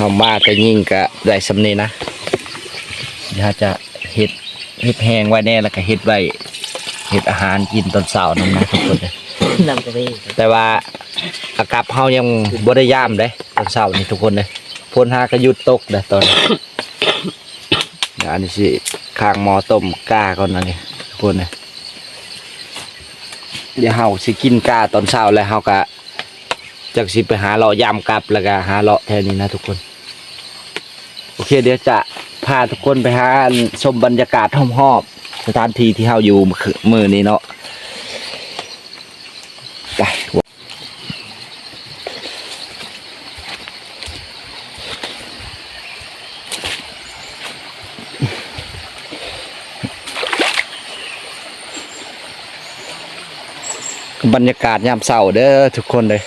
เฮามาแต่ยิ่งก็ได้สำเนีนะเดี๋ยวเราจะเฮ็ดเฮ็ดแห้งไว้แน่แล้วก็เฮ็ดไว้เฮ็ดอาหารกินตอนเช้านั่นนะทุกคนเลยนำกระเบนแต่ว่าอากาศเฮายังบ่ได้ย่ามเด้ตอนเช้านี่ทุกคนเลยฝนหากระยุดตกเด้อตอนนี้เดี๋ยวอันนี้สิข้างหม้อต้มกาก่อนนะนี่ทุกคนเลยเดี๋ยวเฮาสิกินกาตอนเช้าแล้วเฮาก็จักสิไปหาเลาะยามกลับแล้วก็หาเลาะแถวนี้นะทุกคน โอเค เดี๋ยวจะพาทุกคนไปหาชมบรรยากาศห้อมๆสถานที่ที่เฮาอยู่มือนี้เนาะไปบรรยากาศยามเช้าเด้อทุกคนเลย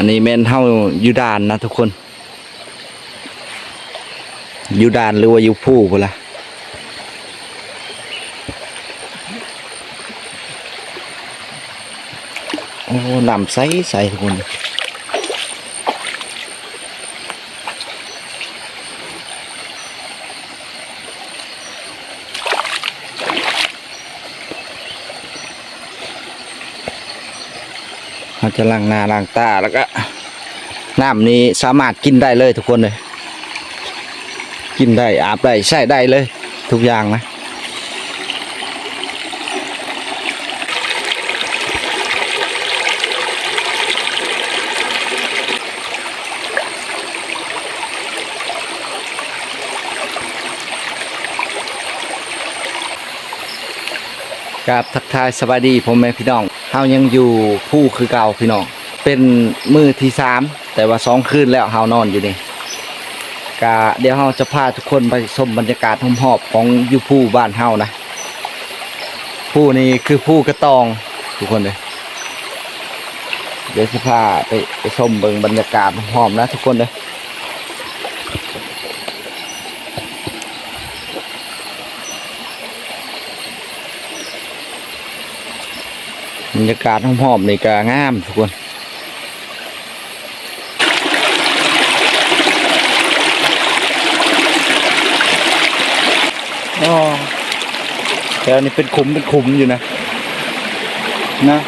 อันนี้แม่นเฮาอยู่ด่านนะทุกคน อยู่ด่านหรือว่าอยู่ผู้พุ่นล่ะโอ้น้ำใสใสทุกคน เราจะล้างหน้าล้างตาแล้วก็น้ำนี้สามารถกินได้เลยทุกคนเลย กินได้อาบได้ใช้ได้เลย ทุกอย่างนะกับทักทายสวัสดีผมแม่พี่น้อง เฮายังอยู่ผู้คือเก่าพี่น้องเป็นมือที่สามแต่ว่าสองคืนแล้วเฮานอนอยู่นี่กะเดี๋ยวเฮาจะพาทุกคนไปชมบรรยากาศหอมๆของอยู่ผู้บ้านเฮานะผู้นี้คือผู้กระตองทุกคนเลยเดี๋ยวจะพาไปไปชมเบิ่งบรรยากาศหอมๆนะทุกคนเลย รรยากาศหอมๆนี่ก็งามทุกคนอ๋อแถวนี้เป็นขุมเป็นขุมอยู่นะ นะ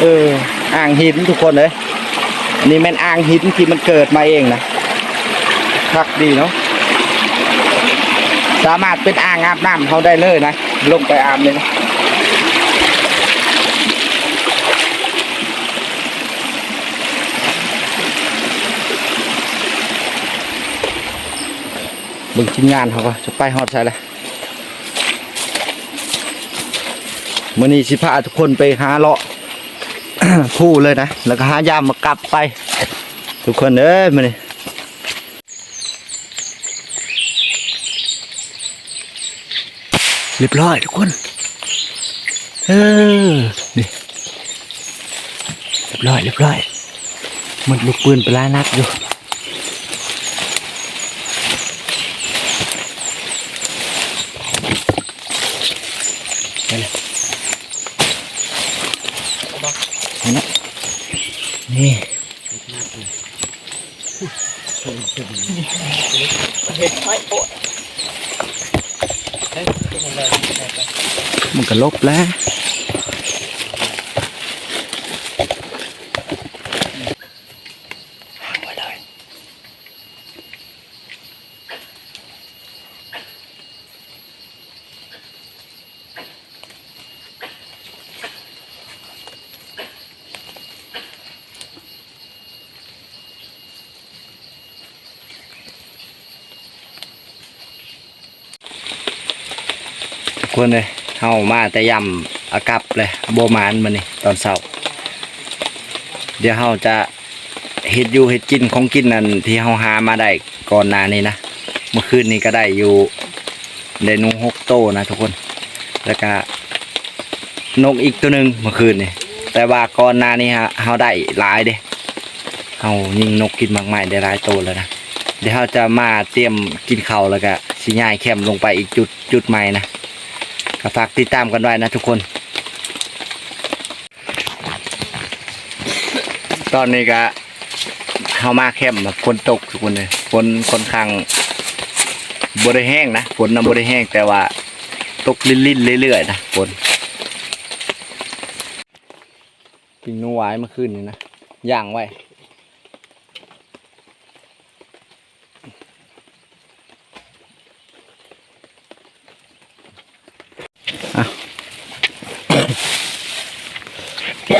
เอออ่างหินทุกคนเลยนนี่แม่นอ่างหินที่มันเกิดมาเองนะคักดีเนาะ สามารถเป็นอ่างอาบน้ำเขาได้เลยนะ ลงไปอาบเลยนะบิ่งทีมงานเขาก็จะไปฮอดใช่เลยมื่อนี้สิพาทุกคนไปหาเลาะผู้เลยนะ แล้วก็หายามมากลับไป ทุกคนเอ้ยมื่อนี้ เรียบร้อยทุกคน เออ นี่ เรียบร้อยเรียบร้อย มันลูกปืนไปลานัดอยู่นี่เห็ดไม้โปะ มันก็ลบแล้วห่างไว้เลยทุก คนเลยเฮามาแต่ยำอากับเลยโบมานมานี่ตอนเช้าเดี๋ยวเฮาจะเฮ็ดอยู่เฮ็ดกินของกินนั่นที่เฮาหามาได้ก่อนหน้านี้นะเมื่อคืนนี้ก็ได้อยู่ได้นกหกโตนะทุกคน แล้วก็นกอีกตัวหนึ่งเมื่อคืนนี่แต่ว่าก่อนหน้านี้ฮะเฮาได้หลายเด้เฮายิงนกกินมากมายได้หลายโตวแล้วนะเดี๋ยวเฮาจะมาเตรียมกินข้าวแล้วก็สิย้ายแคมลงไปอีกจุดจุดใหม่นะ ฝากติดตามกันไว้นะทุกคน ตอนนี้ก็เข้ามาแคมป์แบบฝนตกทุกคนเลยฝนค่อนข้างบริแห้งนะฝนนำบริแห้งแต่ว่าตกลิ่นๆเรื่อยๆนะฝนปิงนูไว้เมื่อคืนนี้นะย่างไว้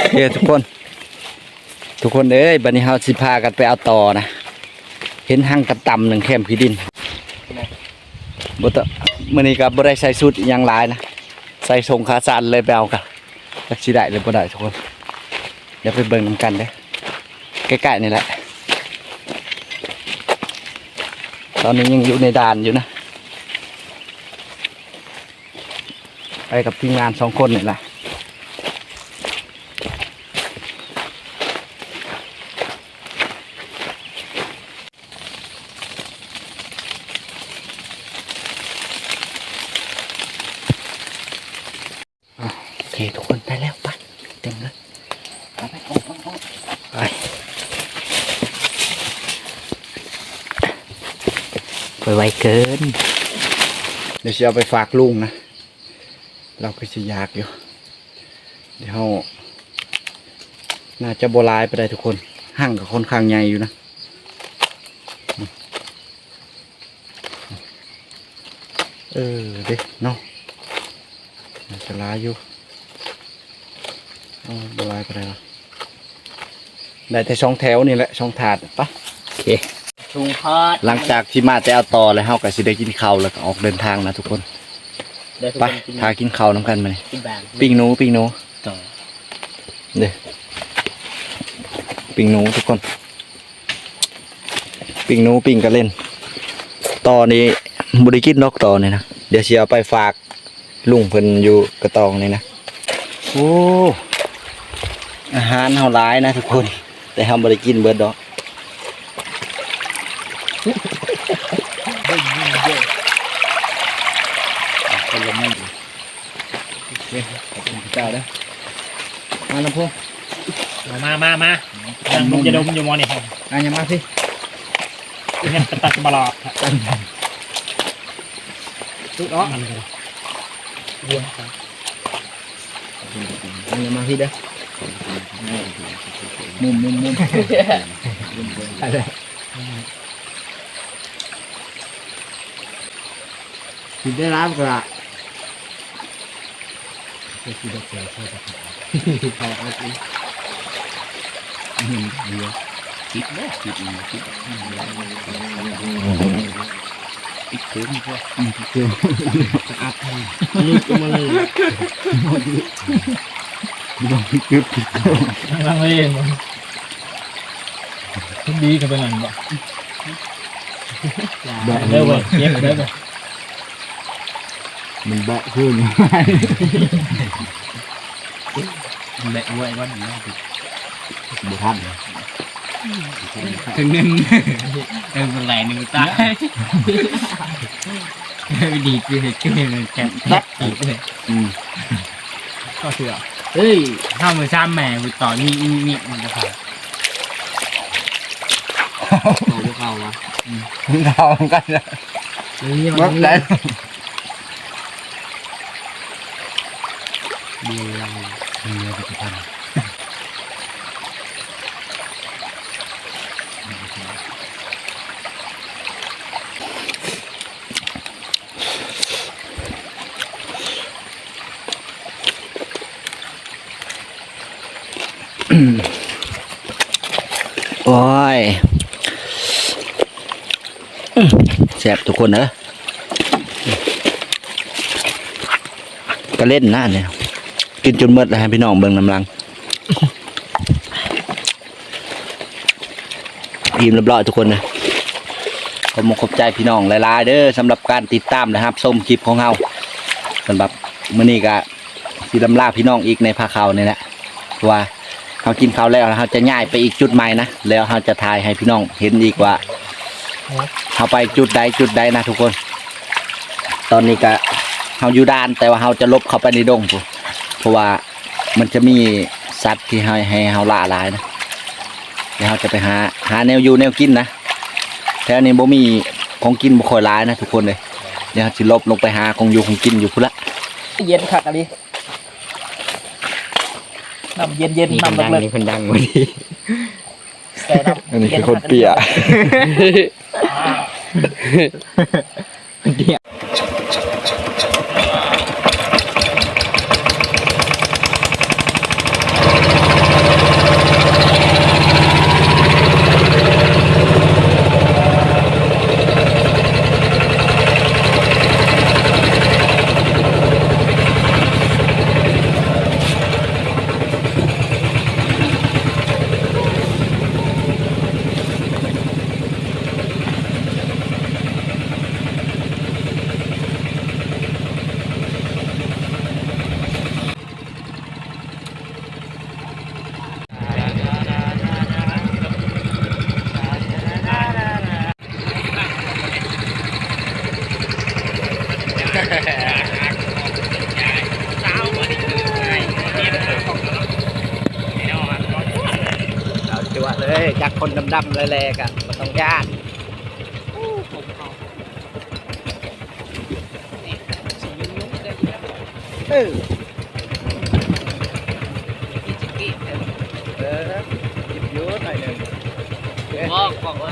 โอเคทุกคน ทุกคนเอ้ยบันนี้เฮาสิพากันไปเอาต่อนะ เห็นหั่งต่ำหนึ่งแคมพีดินบตมื้อนี้ก็บ่ได้ใส่ชุดยังหลายนะ ใส่ทรงขาสันเลยไปเอากันจักสิได้หรือบ่ได้ทุกคนเดี๋ยวไปเบิ่งนำกันเด้ใกล้ๆนี่แหละ ตอนนี้ยังอยู่ในด่านอยู่นะ ไป กับทีมงานสองคนนี่แหละโอเคทุกคนไปแล้วไปเต็มเลยไปไปออกออกออกไปไปไวเกิน เดี๋ยวจะเอาไปฝากลุงนะ เราก็จะอยากอยู่ เดี๋ยวเราน่าจะโบรายไปได้ทุกคนห่างกับคนข้างใหญ่อยู่นะเออเด็เนาะน่าจะลายอยู่เอาบลายไปได้หรอได้แต่ช่องแถวนี่แหละช่องถาดปะโอเคชุงพอดหลังจากที่มาแต่เอาต่อแล้วเฮาก็สิได้กินข้าวแล้วก็ออกเดินทางนะทุกคน เดี๋ยวทุกไปคนกินทากินข้าวน้ำกันมาเลยกินบางปิ้งหนูปิ้งหนูต่อเด้อปิ้งหนูทุกคน ปิ้งหนูปิ้งกันเล่น ต่อนี้บริกินนกต่อนี่นะ เดี๋ยวสิเอาไปฝากลุงเพิ่นอยู่กระตองนี่นะ โอ้ อาหารเฮาหลายนะทุกคน แต่เฮาบ่ได้กินเบิดดอกคนละมันโอเคขอบคุณพระเจ้าเด้อ มาลำพงมามามายังดมจะดมอยู่มอนี่อะยังมาสิเนี่ยกระตักบลอดตุ๊ดอ๋อมันเลยอันนี้มาที่เด้อมุมมุมมุมอะไรกินได้รับกระ จะกินได้เสียใช่ไหมพอเอาสิอืมเดียวคิดแล้วคิดอีกคิดอีกคืนพวกอืมคืนอัดให้ลุกมาเลยลองกึบลังเลงมันทุกดีกันเป็นไงบ่แบะเด้เว้ยเย็บเด้อเว้ย มันแบะขึ้นแบะไว้วันนี้บุทันถึงนึงเออเป็นไรนึงตายไม่ดีคือเหตุการณ์มันแค่แค่ตีเลยอืมก็เสือเฮ้ยถ้ามือซ้ำแม่มือต่อนี่นี่นี่มันจะผ่านต่อพวกเขาวะเรากันนะนี่รมันถแเดียวเรมีอะไรจะทำโอ้ยแซบทุกคนเนอะก็เล่นหน้าเนี่ย กินจนหมดแล้วให้พี่น้องเบิ่งน้ำลังทีมเรียบร้อยทุกคนเลยขอบคุณขอบใจพี่น้องหลายๆเด้อสำหรับการติดตามนะครับส้มคลิปของเราสำหรับมื้อนี้ก็สิลำลาพี่น้องอีกในภาคเขานี่แหละว่าเรากินข้าวแล้วเราจะย้ายไปอีกจุดใหม่นะแล้วเราจะถ่ายให้พี่น้องเห็นอีกว่าเราไปจุดใดจุดใดนะทุกคน ตอนนี้ก็าอยู่ด้านแต่ว่าเฮาจะลบเข้าไปในดงพู้ ราะว่ามันจะมีสัตว์ที่ให้ให้เฮาล่าหลายนะเดี๋ยวเฮาจะไปหาหาแนวอยู่แนวกินนะแถวนี้บ่มีของกินบ่ค่อยหลายนะทุกคนเลยเดี๋ยวเฮาสิลบลงไปหาของอยู่ของกินอยู่พุ่นละเย็นคักอะไรน้ำเย็นเย็นนี่คนน้ำดังเลิกนี่คนดังวันนี้ๆแต่น้ำอันนี้คือคนเปียเดี๋ยวเอา คนดำๆแลๆกะบ่ต้องย่านเออเออหยิบอยูหน่อยหนึงบอกบอกว่า